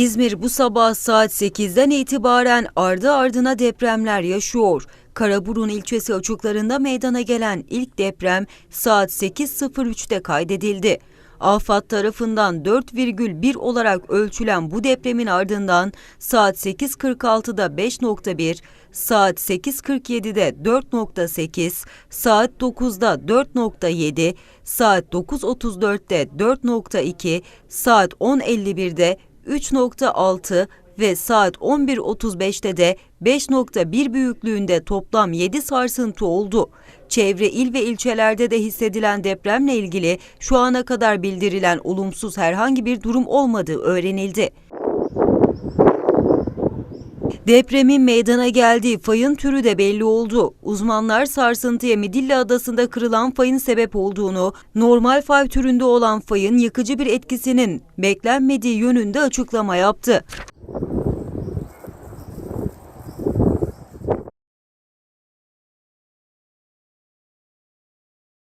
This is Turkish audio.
İzmir bu sabah saat 8'den itibaren ardı ardına depremler yaşıyor. Karaburun ilçesi açıklarında meydana gelen ilk deprem saat 8.03'te kaydedildi. AFAD tarafından 4,1 olarak ölçülen bu depremin ardından saat 8.46'da 5.1, saat 8.47'de 4.8, saat 9'da 4.7, saat 9.34'te 4.2, saat 10.51'de 3.6 ve saat 11.35'te de 5.1 büyüklüğünde toplam 7 sarsıntı oldu. Çevre il ve ilçelerde de hissedilen depremle ilgili şu ana kadar bildirilen olumsuz herhangi bir durum olmadığı öğrenildi. Depremin meydana geldiği fayın türü de belli oldu. Uzmanlar sarsıntıya Midilli Adası'nda kırılan fayın sebep olduğunu, normal fay türünde olan fayın yıkıcı bir etkisinin beklenmediği yönünde açıklama yaptı.